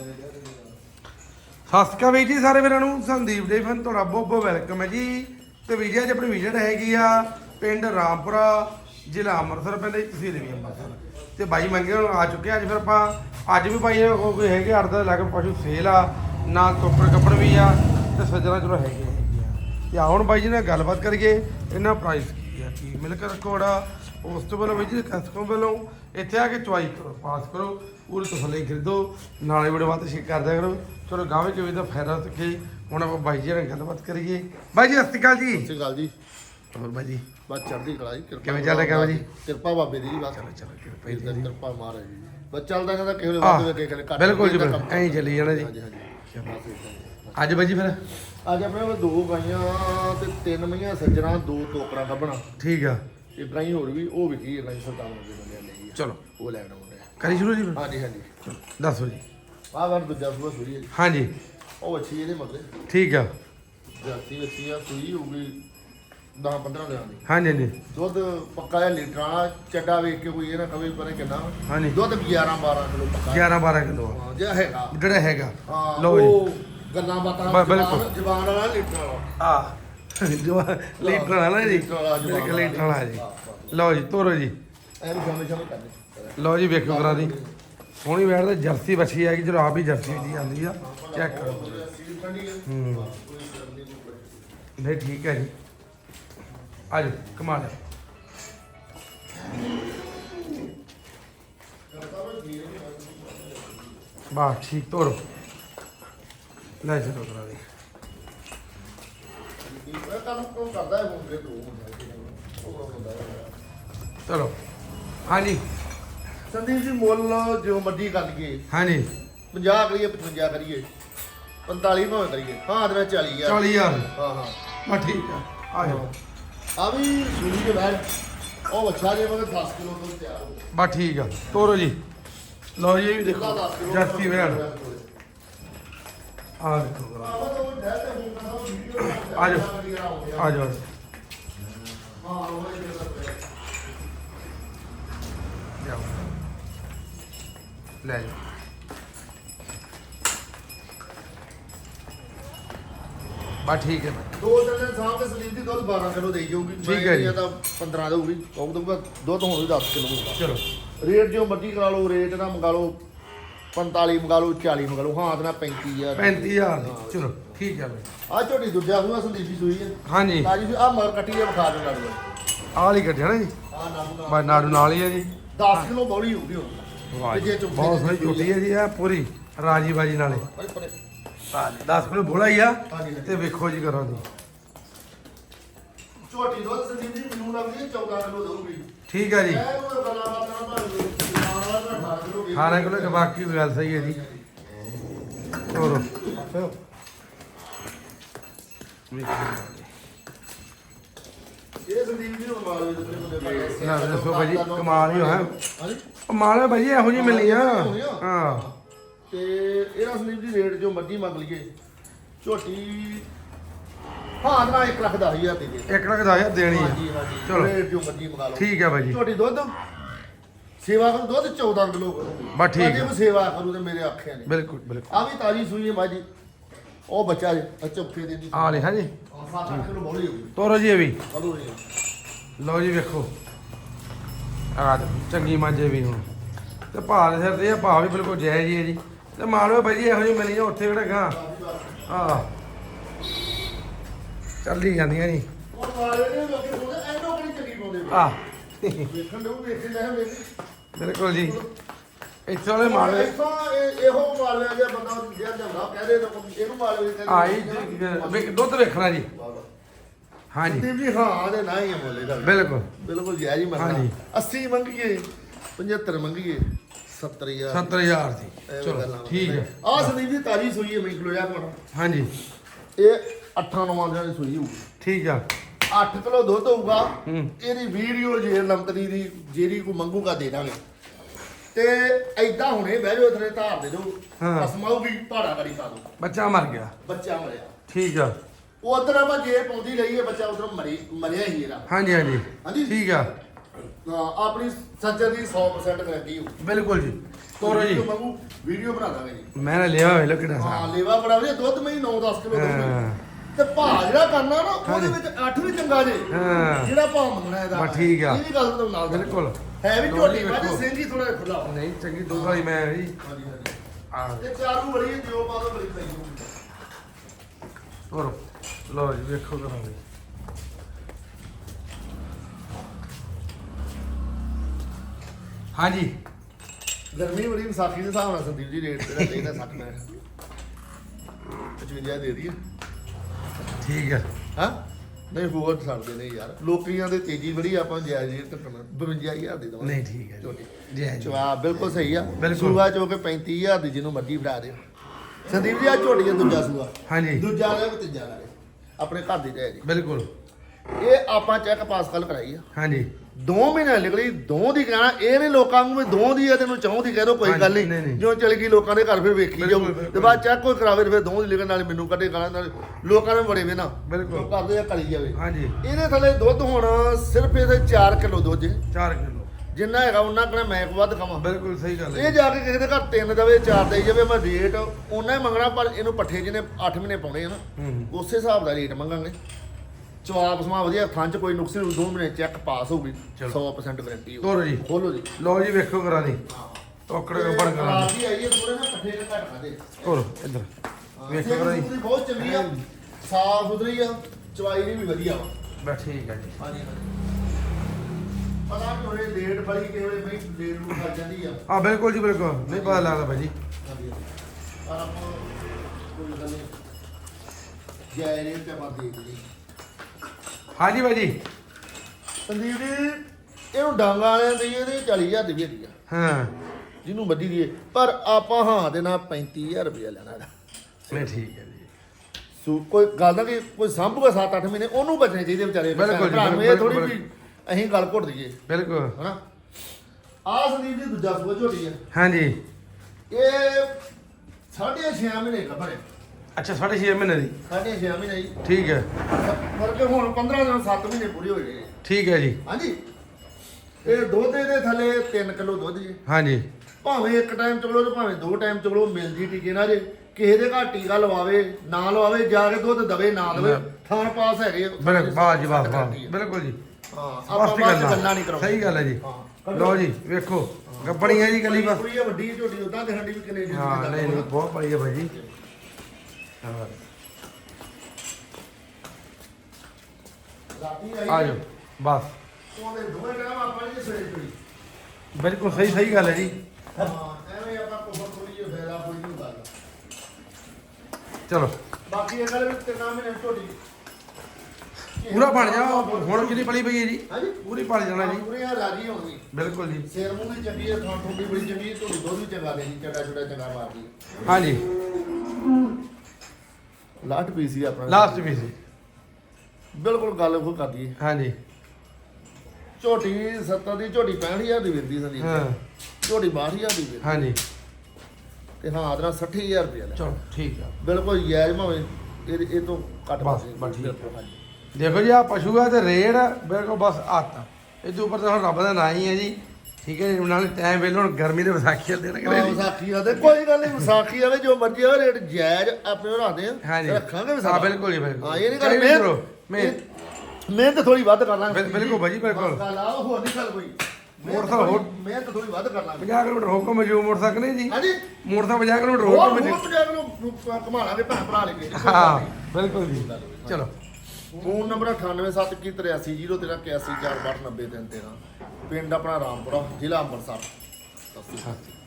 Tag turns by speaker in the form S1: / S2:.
S1: ਸਤਿ ਸ਼੍ਰੀ ਅਕਾਲ ਵੀਰ ਜੀ, ਸਾਰੇ ਵੀਰਾਂ ਨੂੰ। ਸੰਦੀਪ ਡੇ ਤੁਹਾਡਾ ਬਹੁਤ ਬਹੁਤ ਵੈਲਕਮ ਹੈ ਜੀ। ਤੇ ਵੀਰ ਜੀ, ਅੱਜ ਆਪਣੀ ਵਿਜ਼ਿਟ ਹੈਗੀ ਆ ਪਿੰਡ ਰਾਮਪੁਰਾ, ਜ਼ਿਲ੍ਹਾ ਅੰਮ੍ਰਿਤਸਰ ਪੈਂਦਾ ਜੀ ਤਹਿਸੀਲ ਵੀ ਅੰਮ੍ਰਿਤਸਰ। ਤੇ ਬਾਈ ਮੰਗੇ ਹੁਣ ਆ ਚੁੱਕੇ ਅੱਜ ਫਿਰ ਆਪਾਂ, ਅੱਜ ਵੀ ਬਾਈ ਕੋਲ ਕੋਈ ਹੈਗੇ ਅਰਧ ਲੱਖ ਪਸ਼ੂ ਸੇਲ ਆ ਨਾਲ ਟੋਪਰ ਕੱਪੜ ਵੀ ਆ, ਤੇ ਸੱਜਣਾ ਚਲੋ ਹੈਗੇ ਹੈਗੇ ਆ। ਤੇ ਹੁਣ ਬਾਈ ਜੀ ਨਾਲ ਗੱਲਬਾਤ ਕਰੀਏ, ਇਹਨਾਂ ਪ੍ਰਾਈਸ ਕੀ ਆ, ਕੀ ਮਿਲਕ ਰਿਕਾਰਡ ਆ ਉਸ ਤੋਂ ਵੀਰ ਜੀ ਕਸਟਮਰ ਵੱਲੋਂ ਇੱਥੇ ਆ ਕੇ ਚੁਆਈ ਕਰੋ ਪਾਸ ਕਰੋ ਪੂਰੀ ਤਸੱਲੀ ਖਰੀਦੋ ਨਾਲੇ ਵੀਡੀਓ ਬਾਤ ਸ਼ੇਅਰ ਕਰਦਿਆ ਕਰੋ। ਚਲੋ ਗਾਵੇਂ ਕਿਵੇਂ ਦਾ ਫਾਇਦਾ ਤੇ ਕੀ ਹੁਣ ਆਪਾਂ ਬਾਈ ਜੀ ਨਾਲ ਗੱਲਬਾਤ ਕਰੀਏ। ਬਾਈ ਜੀ ਸਤਿ ਸ਼੍ਰੀ ਅਕਾਲ ਜੀ।
S2: ਸਤਿ ਜੀ।
S1: ਹੋਰ ਬਾਈ ਜੀ?
S2: ਬਸ ਚੜ੍ਹਦੀ ਕਲਾ ਜੀ ਕਿਰਪਾ
S1: ਕਿਵੇਂ ਚੱਲ ਰਿਹਾ ਜੀ?
S2: ਕਿਰਪਾ ਬਾਬੇ ਦੀ ਜੀ ਬਸ।
S1: ਚਲੋ ਚਲੋ ਕਿਰਪਾ ਜੀ
S2: ਦੀ ਕਿਰਪਾ ਮਹਾਰਾਜ ਜੀ। ਬਸ ਚੱਲਦਾ ਜਾਂਦਾ ਕਿਸੇ
S1: ਆਹ,
S2: ਵੱਧ ਕਿਸੇ ਵੇਲੇ ਘੱਟ।
S1: ਬਿਲਕੁਲ ਜੀ ਐਂ ਚੱਲੀ ਜਾਣਾ ਜੀ। ਅੱਜ ਬਾਈ ਜੀ ਫਿਰ?
S2: ਅੱਜ ਆਪਣੇ ਕੋਲ ਦੋ ਗਾਈਆਂ ਤੇ ਤਿੰਨ ਮਈਆਂ ਸੱਜਣਾ ਦੋ ਟੋਕਰਾ ਕੱਢਣਾ
S1: ਠੀਕ ਆ।
S2: ਇਦਾਂ ਹੀ ਹੋਰ ਵੀ ਉਹ ਵਿਕੀ ਇਦਾਂ ਹੀ ਸਰਕਾਰ ਦੇ ਬੰਦੇ ਲਈ
S1: ਚਲੋ।
S2: ਉਹ ਲੈਣ ਆਉਂਦੇ ਆ।
S1: ਕਰੀ ਸ਼ੁਰੂ ਜੀ ਫਿਰ?
S2: ਹਾਂਜੀ ਹਾਂਜੀ।
S1: ਚਲੋ, ਦੱਸੋ ਜੀ।
S2: ਆਹ ਵਾਰ ਦੂਜਾ ਸੂਆ ਸੂਈ ਹੈ। ਜੀ।
S1: ਹਾਂਜੀ।
S2: ਉਹ ਅੱਛੀ ਇਹਦੇ ਮਗਲੇ
S1: ਠੀਕ ਆ।
S2: ਜਾਤੀ ਅੱਛੀ ਆ ਸੂਈ ਹੋਊਗੀ 10 15 ਦਿਨਾਂ ਦੀ।
S1: ਹਾਂਜੀ ਹਾਂਜੀ।
S2: ਦੁੱਧ ਪੱਕਾ ਜਿਹਾ ਲੀਟਰਾਂ ਚੱਡਾ ਵੇਖ ਕੇ ਕੋਈ ਇਹ ਨਾ ਕਵੇ ਪਰੇ ਕਿੰਨਾ।
S1: ਹਾਂਜੀ।
S2: ਦੁੱਧ 11 12 ਕਿਲੋ ਪੱਕਾ
S1: 11 12 ਕਿਲੋ ਆ।
S2: ਹਾਂ, ਜਿਹੜਾ ਹੈਗਾ।
S1: ਜਿਹੜਾ ਹੈਗਾ।
S2: ਹਾਂ
S1: ਲਓ ਜੀ।
S2: ਉਹ ਗੱਲਾਂ ਬਾਤਾਂ
S1: ਬ- ਬਿਲਕੁਲ।
S2: ਜ਼ਬਾਨ- ਜ਼ਬਾਨ ਵਾਲਾ ਲੀਟਰ ਵਾਲਾ।
S1: ਆ ਜੋ ਲੀਟਰ ਵਾਲਾ ਜੀ।
S2: ਲੀਟਰ ਵਾਲਾ ਜਵਾਨ
S1: ਬਿਲਕੁਲ ਲੀਟਰ ਵਾਲਾ ਜੀ।
S2: ਹਾਂ,
S1: ਲਓ ਜੀ ਤੋਰੋ ਜੀ।
S2: ਐਨ
S1: ਲਓ ਜੀ ਵੇਖੋ ਕਰਾ ਦੀ। ਸੋਹਣੀ ਬੈਠ ਤੇ ਜਰਸੀ ਬੱਚੀ ਹੈਗੀ ਜਦੋਂ ਆਪ ਹੀ ਜਰਸੀ ਦੀ ਆਂਦੀ ਆ। ਚੈੱਕ ਕਰੋ। ਹੂੰ। ਨਹੀਂ ਠੀਕ ਹੈ ਜੀ। ਆ ਜਾਓ ਕਮਾਲ ਹੈ। ਬਾ ਠੀਕ ਤੋਰੋ। ਲੈ ਚਲੋ ਕਰਾ ਦੀ।
S2: ਮੈਂ ਕੰਮ ਕੋ ਕਰਦਾ ਹੈ ਮੁੰਡੇ ਤੋਂ ਉਹ ਹੁੰਦਾ ਹੈ।
S1: ਚਲੋ। ਹਾਂਜੀ।
S2: ਸੰਦੀਪ ਜੀ ਮੁੱਲ ਜੋ ਮਰਜ਼ੀ ਕਰ ਲਈਏ।
S1: ਹਾਂਜੀ।
S2: 50 ਕਰੀਏ 55 ਕਰੀਏ। 45 ਭਾਵੇਂ ਕਰੀਏ। ਹਾਂ ਤੇ ਮੈਂ 40 ਯਾਰ
S1: 40000
S2: ਹਾਂ ਹਾਂ।
S1: ਬਾ ਠੀਕ ਆ। ਆ ਜਾਓ।
S2: ਆ ਵੀ ਸੂਈ ਦੇ ਬਾਅਦ ਉਹ ਬੱਚਾ ਜੇ ਮਗਰ 10 ਕਿਲੋ ਤੋਂ ਤਿਆਰ ਹੋ
S1: ਬਾ ਠੀਕ ਆ। ਤੋਰੋ ਜੀ। ਲਓ ਜੀ ਇਹ ਵੀ ਦੇਖੋ।
S2: ਉਹਦਾ 10 ਕਿਲੋ
S1: ਜਰਸੀ ਵੇੜ। ਆ ਦੇਖੋ।
S2: ਆਹ ਤਾਂ ਉਹ
S1: ਆ। ਆ ਜਾਓ ਲੈ ਜਾਓ। ਬਾ ਠੀਕ ਹੈ ਬਾਈ।
S2: ਦੋ ਦਿਨ ਦੇ ਸਾਹਮਣੇ ਸਲੀਪ ਦੀ ਦੁੱਧ 12 ਕਿਲੋ ਦੇਈ ਜਾਊਗੀ।
S1: ਠੀਕ ਹੈ ਜੀ।
S2: ਤਾਂ 15 ਦੇਊਗੀ। ਕਹੂ ਤਾਂ ਦੁੱਧ ਹੁਣ ਵੀ 10 ਕਿਲੋ ਹੋਊਗਾ।
S1: ਚਲੋ।
S2: ਰੇਟ ਜੋ ਮਰਜ਼ੀ ਕਰਾ ਲਓ ਰੇਟ ਦਾ ਮੰਗਾ ਲਓ 45 ਮੰਗਾ ਲਓ 40 ਮੰਗਾ ਲਓ। ਹਾਂ ਤੇ ਨਾ 35000
S1: 35000 ਦੀ। ਚਲੋ। ਠੀਕ ਹੈ ਬਾਈ
S2: ਆ ਝੋਟੀ ਦੂਜਾ ਸੂਆ ਸੰਦੀਪ ਦੀ ਸੂਈ ਹੈ
S1: ਹਾਂਜੀ।
S2: ਤਾਜੀ ਆ ਮਰ ਕੱਟੀ ਦੇ ਵਿਖਾ ਦਿੰਦਾ ਜੀ
S1: ਆਹ ਵਾਲੀ ਕੱਢਿਆ ਨਾ ਜੀ?
S2: ਆ ਨਾੜੂ
S1: ਬਾ ਨਾੜੂ ਨਾਲ ਹੀ ਹੈ ਜੀ।
S2: 10 ਕਿਲੋ ਬੌਲੀ ਹੋਊਗੀ ਹੁਣ।
S1: ਵਾਹ
S2: ਜੇ
S1: ਬਹੁਤ ਸੋਹਣੀ ਝੋਟੀ ਹੈ ਜੀ ਇਹ ਪੂਰੀ ਰਾਜੀ ਬਾਜੀ ਨਾਲੇ
S2: ਪਰੇ।
S1: 10 ਕਿਲੋ ਬੋਲਾ ਹੀ ਆ।
S2: ਹਾਂਜੀ।
S1: ਤੇ ਵੇਖੋ ਜੀ ਕਰੋ ਜੀ।
S2: ਝੋਟੀ ਦੁੱਧ ਸੰਦੀਪ ਜੀ ਮੈਨੂੰ ਲੱਗਦੀ ਹੈ 14 ਕਿਲੋ ਦੇਊਗੀ।
S1: ਠੀਕ ਹੈ ਜੀ।
S2: ਇਹ ਉਹ ਗੱਲਾਂ ਬਾਤਾਂ ਭਾਵੇਂ ਦੁਕਾਨ ਵਾਲਾ ਤਾਂ 18 ਕਿਲੋ ਦੇ
S1: 18 ਕਿਲੋ ਤੇ ਬਾਕੀ ਗੱਲ ਸਹੀ ਹੈ ਜੀ। ਤੋਰੋ
S2: ਇਹ ਸੰਦੀਪ ਜੀ ਨੂੰ ਮਾਲਵੇ ਦੇ ਬੰਦੇ
S1: ਨਾ, ਦੱਸੋ ਭਾਜੀ, ਕਮਾਲ ਹੀ ਹੋਇਆ।
S2: ਹਾਂਜੀ?
S1: ਮਾਲੇ ਭਾਜੀ ਇਹੋ ਜਿਹੀ ਮਿਲੀ ਆ। ਹਾਂ
S2: ਤੇ ਇਹਦਾ ਸੰਦੀਪ ਜੀ ਰੇਟ ਜੋ ਮਰਜ਼ੀ ਮੰਗ ਲਈਏ। ਝੋਟੀ ਹਾਂ ਨਾ 1 ਲੱਖ 10 ਹਜ਼ਾਰ ਦੇ ਦੇ।
S1: ਇੱਕ ਲੱਖ ਦਾ ਹਜ਼ਾਰ ਦੇਣੀ
S2: ਹਾਂਜੀ
S1: ਆ।
S2: ਹਾਂਜੀ
S1: ਚਲੋ।
S2: ਰੇਟ ਜੋ ਮਰਜ਼ੀ ਮੰਗਾ ਲਓ।
S1: ਠੀਕ ਹੈ ਭਾਜੀ।
S2: ਝੋਟੀ ਦੁੱਧ ਸੇਵਾ ਕਰੂ ਦੁੱਧ 14 ਕਿਲੋ ਕਰੂਗੀ
S1: ਬਸ ਠੀਕ
S2: ਸੇਵਾ ਕਰੂ ਤੇ ਮੇਰੇ ਆਖਿਆ ਨੇ
S1: ਬਿਲਕੁਲ ਬਿਲਕੁਲ।
S2: ਆ ਵੀ ਤਾਜੀ ਸੂਈ ਹੈ ਮਾਜੀ ਉਹ ਬੱਚਾ ਜੀ ਚੌਥੇ ਦਿਨ ਦੀ
S1: ਆ ਲੈ ਹਾਂਜੀ।
S2: 7 ਕਿਲੋ ਬੋਲੀ ਹੋਊਗੀ।
S1: ਤੋਰੋ ਜੀ ਇਹ ਵੀ।
S2: ਕਦੋਂ ਇਹ
S1: ਲਓ ਜੀ ਵੇਖੋ। ਆ ਚੰਗੀ ਮਾਝੇ ਵੀ ਹੁਣ। ਤੇ ਭਾਅ ਦੇ ਸਿਰ ਤੇ ਆ ਭਾਅ ਵੀ ਬਿਲਕੁਲ ਜਾਇਜ਼ ਹੀ ਹੈ ਜੀ। ਤੇ ਮਾਲਵੇ ਭਾਜੀ ਇਹੋ ਜਿਹੀ ਮਿਲੀ ਆ ਉੱਥੇ ਕਿਹੜਾ ਗਾ? ਆ ਚੱਲੀ ਜਾਂਦੀਆਂ ਜੀ।
S2: ਹੁਣ ਮਾਰੇ ਨੇ ਲੋਕੀ ਸੋਚਦੇ ਐਨੋ ਕਿਹੜੀ ਚੰਗੀ ਪਾਉਂਦੇ ਪਏ।
S1: ਆ
S2: ਵੇਖਣ ਦੇ ਉਹ ਦੇ ਵੇਖ
S1: ਬਿਲਕੁਲ ਜੀ। ਇੱਥੇ ਵਾਲੇ ਮਾਲਵੇ
S2: ਇੱਥੋਂ ਇਹ- ਇਹੋ ਮਾਲਵੇ ਜਿਹਾ ਬੰਦਾ ਜਿਹੜਾ ਜਾਂਦਾ ਕਹਦੇ ਤਾਂ ਇਹਨੂੰ ਮਾਲਵੇ ਕਹਿੰਦੇ
S1: ਆਈ ਜੀ, ਵੇ- ਦੁੱਧ ਵੇਖਣਾ ਜੀ। ਹਾਂਜੀ
S2: ਸੰਦੀਪ ਜੀ ਹਾਂ ਦੇ ਨਾ ਹੀ ਮੁੱਲੇ ਦਾ
S1: ਬਿਲਕੁਲ।
S2: ਬਿਲਕੁਲ ਜਾਇਜ਼ ਹੀ
S1: ਹਾਂਜੀ।
S2: ਮੰਗਣਾ 80 ਮੰਗੀਏ 75 ਮੰਗੀਏ 70000
S1: 70000 ਦੀ ਚਲੋ ਠੀਕ ਹੈ।
S2: ਆ ਸੰਦੀਪ ਜੀ ਤਾਜੀ ਸੂਈ ਹੈ ਮੈਂ ਕਿਲੋ ਜਾ ਕੋਣ
S1: ਹਾਂਜੀ
S2: ਇਹ 8 9 ਦਿਨਾਂ ਦੀ ਸੂਈ ਹੋਊਗੀ।
S1: ਠੀਕ ਆ।
S2: 8 ਕਿਲੋ ਦੁੱਧ ਹੋਊਗਾ। ਇਹਦੀ ਵੀਡੀਓ ਜੇ ਲੰਤਰੀ ਦੀ ਜਿਹੜੀ ਕੋ ਮੰਗੂਗਾ ਦੇ ਦਾਂਗੇ। ਤੇ ਐਦਾਂ ਹੁਣੇ ਬਹਿ ਜਾਓ ਇਥਰੇ ਧਾਰ ਦੇ ਦਿਓ।
S1: ਹਾਂ।
S2: ਕਸਮਾਊਗੀ ਪਹਾੜਾ ਕਰੀ ਖਾ ਦੋ
S1: ਬੱਚਾ ਮਰ ਗਿਆ।
S2: ਬੱਚਾ ਮਰਿਆ।
S1: ਠੀਕ ਆ।
S2: ਉਹ ਉਧਰ ਆਪਾਂ ਜੇ ਪਾਉਂਦੀ ਰਹੀਏ ਬੱਚਾ ਉਧਰ ਮਰੀ ਮਰਿਆ ਹੀ ਇਹਦਾ।
S1: ਹਾਂਜੀ ਹਾਂਜੀ।
S2: ਹਾਂਜੀ।
S1: ਠੀਕ ਆ।
S2: ਹਾਂ ਆਪਣੀ ਸੱਜਰ ਦੀ 100% ਗਾਰੰਟੀ ਹੋ
S1: ਬਿਲਕੁਲ ਜੀ। ਤੋਰੋ ਜੀ।
S2: ਵੀਡੀਓ ਬਣਾ ਦਾਂਗੇ ਜੀ।
S1: ਮੈਂ ਨਾ ਲਿਆ ਵੇ ਲੋ ਕਿਹੜਾ
S2: ਹਾਂ
S1: ਸਾਹ
S2: ਲੇਵਾ ਬੜਾ ਵਧੀਆ ਦੁੱਧ ਮੈਂ 9-10 ਕਿਲੋ
S1: ਹਾਂ।
S2: ਦੁੱਧ ਤੇ ਭਾਅ ਜਿਹੜਾ ਕਰਨਾ ਨਾ ਉਹਦੇ ਵਿੱਚ 8 ਵੀ ਚੰਗਾ ਜੇ।
S1: ਹਾਂ।
S2: ਜਿਹੜਾ ਭਾਅ ਮੰਗਣਾ ਇਹਦਾ।
S1: ਬਸ ਠੀਕ ਆ।
S2: ਇਹ ਵੀ ਗੱਲ ਤੁਹਾਨੂੰ ਨਾਲ ਦੱਸ।
S1: ਬਿਲਕੁਲ।
S2: ਹੈ ਵੀ
S1: ਵੇਖੋ।
S2: ਬਾਜੀ ਸਿੰਘ ਹੀ ਥੋੜਾ ਖੁੱਲਾ।
S1: ਨਹੀਂ ਚੰਗੀ ਦੁੱਧ ਵਾਲੀ ਮੈਂ ਜੀ
S2: ਹਾਂਜੀ ਹਾਂਜੀ।
S1: ਆ
S2: ਤੇ ਚਾਰੂ ਬੜੀ ਹੈ, ਜੋ ਪਾ ਦੋ ਬੜੀ ਪਈ ਹੋਊਗੀ।
S1: ਤੋਰੋ ਲੋ ਜੀ ਵੇਖੋ ਕਰਾਂਗੇ ਹਾਂਜੀ।
S2: ਗਰਮੀ ਬੜੀ ਵਿਸਾਖੀ ਦੇ ਹਿਸਾਬ ਨਾਲ ਸੰਦੀਪ ਜੀ ਰੇਟ ਤੇਰਾ ਚਾਹੀਦਾ 60 ਮੈਂ। 55 ਦੇ ਦਈਏ।
S1: ਠੀਕ ਹੈ।
S2: ਹਾਂ? ਨਹੀਂ ਹੋਰ ਛੱਡਦੇ ਨੇ ਯਾਰ। ਲੋਕੀਆਂ ਦੇ ਤੇਜ਼ੀ ਬੜੀ ਆਪਾਂ ਜਾਇਜ਼ ਰੇਟ ਤੱਕਣਾ 52000 ਦੇ ਦਵਾਂਗੇ।
S1: ਨਹੀਂ ਠੀਕ ਹੈ ਜੀ। ਜੈ ਜੀ
S2: ਜਵਾਬ ਬਿਲਕੁਲ ਸਹੀ ਆ।
S1: ਬਿਲਕੁਲ।
S2: ਸੂਆ ਚੋ ਕੇ 35000 ਦੀ ਜਿਹਨੂੰ ਮਰਜ਼ੀ ਫੜਾ ਦਿਓ। ਸੰਦੀਪ ਜੀ ਆ ਝੋਟੀ ਦਾ ਦੂਜਾ ਸੂਆ।
S1: ਹਾਂਜੀ।
S2: ਦੂਜਾ ਲੈ ਵੀ ਤੀਜਾ ਲੈ। ਆਪਣੇ ਘਰ ਦੀ ਜਾਇਜ਼
S1: ਬਿਲਕੁਲ।
S2: ਇਹ ਆਪਾਂ ਚੈੱਕ ਪਾਸ ਕੱਲ ਕਰਾਈ ਆ।
S1: ਹਾਂਜੀ।
S2: ਦੋ ਮਹੀਨੇ ਨਿਕਲੀ ਦੋ ਦੀ ਕਹਿਣਾ ਇਹ ਨਹੀਂ ਲੋਕਾਂ ਨੂੰ ਵੀ ਦੋ ਦੀ ਆ ਤੈਨੂੰ ਚੌਂ ਦੀ ਕਹਿ ਦੋ ਕੋਈ ਗੱਲ
S1: ਨਹੀਂ,
S2: ਨਹੀਂ
S1: ਨਹੀਂ।
S2: ਜੋ ਚਲ ਗਈ ਲੋਕਾਂ ਦੇ ਘਰ ਫਿਰ ਵੇਖੀ ਜਾਊ। ਤੇ ਬਾਅਦ ਚੈੱਕ ਕੋਈ ਕਰਾਵੇ ਤੇ ਫਿਰ ਦੋ ਦੀ ਲਿਖਣ ਨਾਲ ਮੈਨੂੰ ਕੱਢੇ ਗਾਲਾਂ ਨਾਲ। ਲੋਕਾਂ ਨੇ ਬੜੇ ਵੇ ਨਾ
S1: ਬਿਲਕੁਲ।
S2: ਕਰਦੇ ਆ ਕਲੀ ਜਾਵੇ।
S1: ਹਾਂਜੀ।
S2: ਇਹਦੇ ਥੱਲੇ ਦੁੱਧ ਹੁਣ ਸਿਰਫ ਇਹਦੇ 4 ਕਿਲੋ ਦੁੱਧ ਜੇ
S1: 4 ਕਿਲੋ।
S2: ਜਿੰਨਾ ਹੈਗਾ ਉਹਨਾਂ ਕਹਣਾ ਮੈਂ ਕੋ ਵੱਧ ਕਮਾਂ
S1: ਬਿਲਕੁਲ ਸਹੀ ਗੱਲ ਹੈ
S2: ਇਹ ਜਾ ਕੇ ਕਿਸੇ ਦੇ ਘਰ ਤਿੰਨ ਦਵੇ ਚਾਰ ਦੇਈ ਜਾਵੇ ਮੈਂ ਰੇਟ ਉਹਨਾਂ ਹੀ ਮੰਗਣਾ ਪਰ ਇਹਨੂੰ ਪੱਠੇ ਜਿਹਨੇ 8 ਮਹੀਨੇ ਪਾਉਣੇ ਆ ਨਾ
S1: ਹੂੰ।
S2: ਉਸੇ ਹਿਸਾਬ ਦਾ ਰੇਟ ਮੰਗਾਂਗੇ। ਚਵਾਪ ਸਮਾ ਵਧੀਆ ਥਾਂ ਚ ਕੋਈ ਨੁਕਸ ਨਹੀਂ ਦੋ ਮਹੀਨੇ ਚੈੱਕ ਪਾਸ ਹੋਊਗੀ
S1: ਚਲੋ।
S2: 100% ਗਾਰੰਟੀ ਹੋ
S1: ਤੋਰੋ ਜੀ।
S2: ਖੋਲੋ ਜੀ।
S1: ਲੋ ਜੀ ਵੇਖੋ ਕਰਾ ਦੀ। ਟੋਕੜੇ ਉੱਪਰ ਕਰਾ ਦੀ।
S2: ਰਾਤ ਹੀ ਆਈ ਹੈ ਥੋੜੇ ਨਾ ਪੱਠੇ ਦੇ ਘੱਟ ਖਾਦੇ
S1: ਤੋਰੋ ਇੱਧਰ। ਵੇਖੋ ਕਰਾ ਦੀ।
S2: ਬਹੁਤ ਚੰਗੀ ਆ। ਸਾਫ਼ ਸੁਥਰੀ ਆ। ਚਵਾਈ ਦੀ ਵੀ ਵਧੀਆ। ਵਾ
S1: ਬਸ ਠੀਕ ਹੈ ਜੀ।
S2: ਹਾਂਜੀ ਪਤਾ ਨਹੀਂ ਹੋਰੇ ਲੇਟ ਬੜੀ ਕਿਹੜੇ ਬਈ ਲੇਟ ਨੂੰ ਕਰ ਜਾਂਦੀ ਆ।
S1: ਆ ਬਿਲਕੁਲ ਜੀ ਬਿਲਕੁਲ। ਨਹੀਂ ਪਤਾ ਲੱਗਦਾ ਭਾਜੀ
S2: ਹਾਂਜੀ ਪਰ ਆਪਾਂ ਕੋਈ ਗੱਲ ਨਹੀਂ। ਜੈ ਰੇਟ ਤੇ ਆਪਾਂ ਦੇਖ ਲਈ
S1: ਹਾਂਜੀ ਭਾਜੀ।
S2: ਸੰਦੀਪ ਜੀ ਇਹਨੂੰ ਡਾਂਗਾ ਵਾਲਿਆਂ ਦੀ ਇਹਦੇ 40000 ਦੀ ਵੀ ਹੈਗੀ ਆ।
S1: ਹਾਂ।
S2: ਜਿਹਨੂੰ ਵੱਡੀ ਦੀਏ ਪਰ ਆਪਾਂ ਹਾਂ ਦੇ ਨਾਲ 35000 ਰੁਪਇਆ ਲੈਣਾ ਇਹਦਾ।
S1: ਨਹੀਂ ਠੀਕ ਹੈ ਜੀ।
S2: ਸੂ ਕੋਈ ਗੱਲ ਨਾ ਕਿ ਕੋਈ ਸੰਭੂਗਾ 7-8 ਮਹੀਨੇ ਉਹਨੂੰ ਬਚਣੇ ਚਾਹੀਦੇ ਵਿਚਾਰੇ
S1: ਬਿਲਕੁਲ ਜੀ,
S2: ਭਰਾ ਨੂੰ। ਇਹ
S1: ਬਿਲਕੁਲ,
S2: ਥੋੜੀ ਵੀ ਅਸੀਂ ਗੱਲ ਘੁੱਟ ਦਈਏ।
S1: ਬਿਲਕੁਲ।
S2: ਹਨਾ? ਆਹ ਸੰਦੀਪ ਜੀ ਦੂਜਾ ਸੂਆ ਝੋਟੀ ਆ।
S1: ਹਾਂਜੀ।
S2: ਇਹ ਸਾਢੇ ਛੇ ਮਹੀਨੇ ਕੱਢਣੇ
S1: ਅੱਛਾ 6.5 ਮਹੀਨੇ ਦੀ?
S2: ਛੇ ਮਹੀਨੇ ਜੀ।
S1: ਠੀਕ ਹੈ।
S2: ਮਰ ਕੇ ਹੁਣ 15 ਦਿਨ 7 ਮਹੀਨੇ ਪੂਰੇ ਹੋਏ ਨੇ।
S1: ਠੀਕ ਹੈ ਜੀ।
S2: ਹਾਂਜੀ। ਇਹ ਦੁੱਧ ਦੇ ਥੱਲੇ 3 ਕਿਲੋ ਦੁੱਧ ਜੀ।
S1: ਹਾਂਜੀ।
S2: ਭਾਵੇਂ ਇੱਕ ਟਾਈਮ ਚਗਲੋ ਤੇ ਭਾਵੇਂ ਦੋ ਟਾਈਮ ਚਗਲੋ ਮਿਲਦੀ ਟੀਕੇ ਨਾਲ ਜੇ। ਕਿਸੇ ਦੇ ਘਰ ਟੀਕਾ ਲਵਾਵੇ ਨਾ ਲਵਾਵੇ ਜਾ ਕੇ ਦੁੱਧ ਦਵੇ ਨਾ ਦਵੇ। ਥਾਣ ਪਾਸ ਹੈਗੇ
S1: ਬਿਲਕੁਲ ਵਾਹ ਜੀ ਵਾਹ। ਬਿਲਕੁਲ ਜੀ।
S2: ਹਾਂ ਆਪਾਂ ਬਾਅਦ
S1: ਗੱਲ।
S2: ਗੱਲਾਂ ਨਹੀਂ ਕਰਾਉਂਦੇ।
S1: ਸਹੀ ਗੱਲ ਹੈ ਜੀ।
S2: ਹਾਂ।
S1: ਲਓ ਜੀ ਵੇਖੋ। ਗੱਬਣੀ ਹੈ ਜੀ ਕੱਲੀ ਬਸ।
S2: ਆ ਵੱਡੀ ਝੋਟੀ ਉਦਾਂ ਤੇ ਹੰਡੀ ਵੀ ਕਿੰਨੇ ਜੀ
S1: ਹਾਂ ਨਹੀਂ ਨਹੀਂ ਬਹੁਤ ਬੜੀ ਹੈ ਭਾਜੀ ਹਾਂ।
S2: ਰਾਤੀ
S1: ਆ
S2: ਆਈ
S1: ਜਾਓ ਬਸ।
S2: ਉਹਦੇ ਦੋਵੇਂ ਟਾਈਮ ਆਪਾਂ ਜੀ ਸਵੇਰੇ ਚੋਈ
S1: ਬਿਲਕੁਲ ਸਹੀ ਸਹੀ ਗੱਲ ਹੈ ਜੀ।
S2: ਹਾਂ ਐਵੇਂ ਆਪਾਂ ਕੋਫਰ ਥੋੜੀ ਜਿਹੀ ਫੇਰਾ ਕੋਈ ਨਹੀਂ ਹੁੰਦਾ
S1: ਚਲੋ।
S2: ਬਾਕੀ ਇਹ ਗੱਲ ਵੀ ਤੇ ਨਾਮ ਨੇ ਝੋਟੀ
S1: ਪੂਰਾ ਬਣ ਜਾ ਹੁਣ ਕਿੰਨੀ ਪਲੀ ਪਈ ਹੈ ਜੀ?
S2: ਹਾਂਜੀ।
S1: ਪੂਰੀ ਪਲ ਜਾਣਾ ਜੀ।
S2: ਪੂਰੀ ਆ ਰਾਜੀ ਹੋਣੀ
S1: ਬਿਲਕੁਲ ਜੀ।
S2: ਸਿਰ ਮੂੰਹ ਦੀ ਚੰਗੀ ਹੈ ਥਾਂ ਠੁੰਡੀ ਬੜੀ ਚੰਗੀ ਹੈ ਝੋਟੀ ਦੁੱਧ ਵੀ ਚੰਗਾ ਦੇ ਜੀ ਚੰਗਾ ਛੋਟਾ ਚੰਗਾ ਮਾਰਦੀ।
S1: ਹਾਂਜੀ।
S2: ਲਾਸਟ ਪੀਸ ਹੀ ਆਪਣਾ।
S1: ਲਾਸਟ ਵੀ ਸੀ
S2: ਬਿਲਕੁਲ ਗੱਲ ਉਹ ਕਰਦੀ ਹੈ
S1: ਹਾਂਜੀ।
S2: ਝੋਟੀ 70 ਦੀ ਝੋਟੀ 65000 ਦੀ ਵਿਰਦੀ ਸੰਦੀਪ
S1: ਹਾਂ।
S2: ਝੋਟੀ 62000 ਦੀ ਵਿਰਦੀ
S1: ਹਾਂਜੀ।
S2: ਤੇ ਹਾਂ ਆਦਰਾ 60000 ਰੁਪਏ ਲੈ।
S1: ਚਲੋ ਠੀਕ ਆ।
S2: ਬਿਲਕੁਲ ਜਾਇਜ਼ ਭਾਵੇਂ ਇਹ ਇਹ ਤੋਂ ਘੱਟ
S1: ਬਸ,
S2: ਪਾਸੇ
S1: ਠੀਕ।
S2: ਹਾਂਜੀ।
S1: ਦੇਖੋ ਜੀ ਆ ਪਸ਼ੂ ਆ ਤੇ ਰੇਡ ਬਿਲਕੁਲ ਬਸ ਹੱਥ ਇਹ ਤੋਂ ਉੱਪਰ ਤਾਂ ਰੱਬ ਦਾ ਨਾਂ ਹੀ ਹੈ ਜੀ। ਠੀਕ ਹੈ ਜੀ ਨਾਲ ਟਾਈਮ ਵੇਲੇ ਹੁਣ ਗਰਮੀ ਦੇ ਵਿਸਾਖੀ ਵਾਲੇ ਦਿਨ
S2: ਹਾਂ,
S1: ਕਰੇ
S2: ਵਿਸਾਖੀ ਆ ਤੇ ਕੋਈ ਗੱਲ ਨਹੀਂ ਵਿਸਾਖੀ ਆਵੇ ਜੋ ਮਰਜ਼ੀ ਆਵੇ ਰੇਟ ਜਾਇਜ਼ ਆਪਣੇ ਰੱਖਦੇ ਆ।
S1: ਹਾਂਜੀ
S2: ਰੱਖਾਂਗੇ
S1: ਹਾਂ
S2: ਵਿਸਾਖੀ।
S1: ਬਿਲਕੁਲ ਜੀ ਬਿਲਕੁਲ।
S2: ਹਾਂ ਇਹ ਨਹੀਂ ਗੱਲ
S1: ਚਾਹੀਦੀ
S2: ਮਿਹਨਤ
S1: ਕਰੋ, ਮਿਹਨਤ।
S2: ਮਿਹਨਤ ਥੋੜੀ ਵੱਧ ਕਰ ਲਾਂਗੇ।
S1: ਬਿਲ- ਬਿਲਕੁਲ ਭਾਜੀ, ਬਿਲਕੁਲ।
S2: ਗੱਲ ਆ ਹੋਰ ਨਹੀਂ ਗੱਲ ਕੋਈ।
S1: ਹੋਰ-
S2: ਮਿਹਨਤ ਥੋੜੀ ਵੱਧ ਕਰ ਲਾਂਗੇ।
S1: 50 ਕਿਲੋਮੀਟਰ ਹੁਕਮ ਮਜੂ ਮੋਟਰਸਾਈਕਲ ਨਹੀਂ ਜੀ।
S2: ਹਾਂਜੀ।
S1: ਮੋਟਰਸਾਈਕਲ 50 ਕਿਲੋਮੀਟਰ
S2: ਹੋਰ
S1: ਹੁਕਮ
S2: ਹੋਰ
S1: ਮਜੂ
S2: ਪੰਜਾਬ ਨੂੰ ਘੁਮਾ ਲਾਂਗੇ ਭੈਣ ਭਰਾ ਲੇਗੇ
S1: ਹਾਂ ਬਿਲਕੁਲ ਜੀ। ਚਲੋ।
S2: ਫੋਨ ਨੰਬਰ 98713013814993 ਪਿੰਡ ਆਪਣਾ ਰਾਮਪੁਰਾ ਜ਼ਿਲ੍ਹਾ ਅੰਮ੍ਰਿਤਸਰ। ਸਤਿ ਸ਼੍ਰੀ ਅਕਾਲ